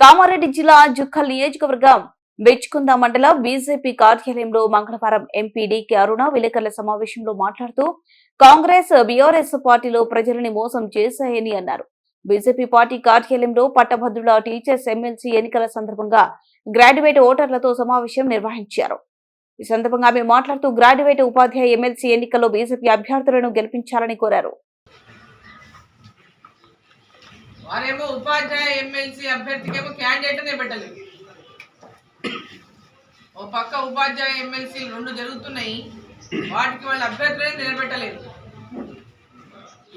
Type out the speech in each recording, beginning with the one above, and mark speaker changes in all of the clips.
Speaker 1: కామారెడ్డి జిల్లా జుక్కల్ నియోజకవర్గం బెచ్కుంద మండల బీజేపీ కార్యాలయంలో మంగళవారం ఎంపీ డికే అరుణ విలేకరుల సమావేశంలో మాట్లాడుతూ కాంగ్రెస్ బీఆర్ఎస్ పార్టీలో ప్రజలని మోసం చేశాయని అన్నారు. బీజేపీ పార్టీ కార్యాలయంలో పట్టభద్రుల టీచర్స్ ఎమ్మెల్సీ ఎన్నికల సందర్భంగా గ్రాడ్యుయేట్ ఓటర్లతో సమావేశం నిర్వహించారు. ఈ సందర్భంగా ఆమె మాట్లాడుతూ గ్రాడ్యుయేట్ ఉపాధ్యాయ ఎమ్మెల్సీ ఎన్నికల్లో బీజేపీ అభ్యర్థులను గెలిపించాలని కోరారు.
Speaker 2: వారేమో ఉపాధ్యాయ ఎమ్మెల్సీ అభ్యర్థికేమో క్యాండిడేట్నే పెట్టలేదు. ఓ పక్క ఉపాధ్యాయ ఎమ్మెల్సీలు రెండు జరుగుతున్నాయి. వాటికి వాళ్ళ అభ్యర్థులే నిలబెట్టలేదు.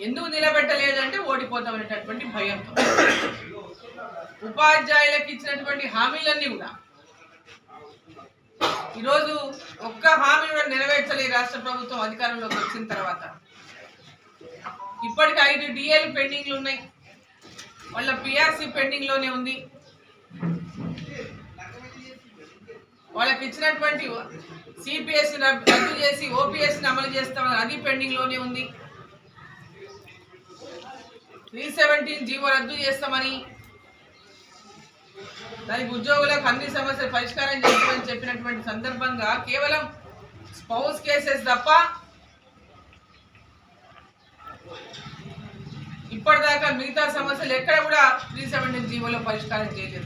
Speaker 2: ఎందుకు నిలబెట్టలేదు అంటే ఓడిపోతాం అనేటటువంటి భయంతో ఉపాధ్యాయులకు ఇచ్చినటువంటి హామీలన్నీ కూడా. ఈరోజు ఒక్క హామీ కూడా నెరవేర్చలేదు రాష్ట్ర ప్రభుత్వం అధికారంలోకి వచ్చిన తర్వాత. ఇప్పటికి ఐదు డిఏలు పెండింగ్లు ఉన్నాయి. వాళ్ళ పిఆర్సీ పెండింగ్లోనే ఉంది. వాళ్ళకి ఇచ్చినటువంటి సిపిఎస్సి రద్దు చేసి ఓపీఎస్ అమలు చేస్తామని అది పెండింగ్లోనే ఉంది. త్రీ సెవెంటీన్ జీవో రద్దు చేస్తామని దానికి ఉద్యోగులకు అన్ని సమస్యలు పరిష్కారం చేస్తామని చెప్పినటువంటి సందర్భంగా కేవలం స్పౌస్ కేసెస్ తప్ప ఇప్పటిదాకా మిగతా సమస్యలు ఎక్కడ కూడా త్రీ సెవెంటీ జీవోలో పరిష్కారం చేయలేదు.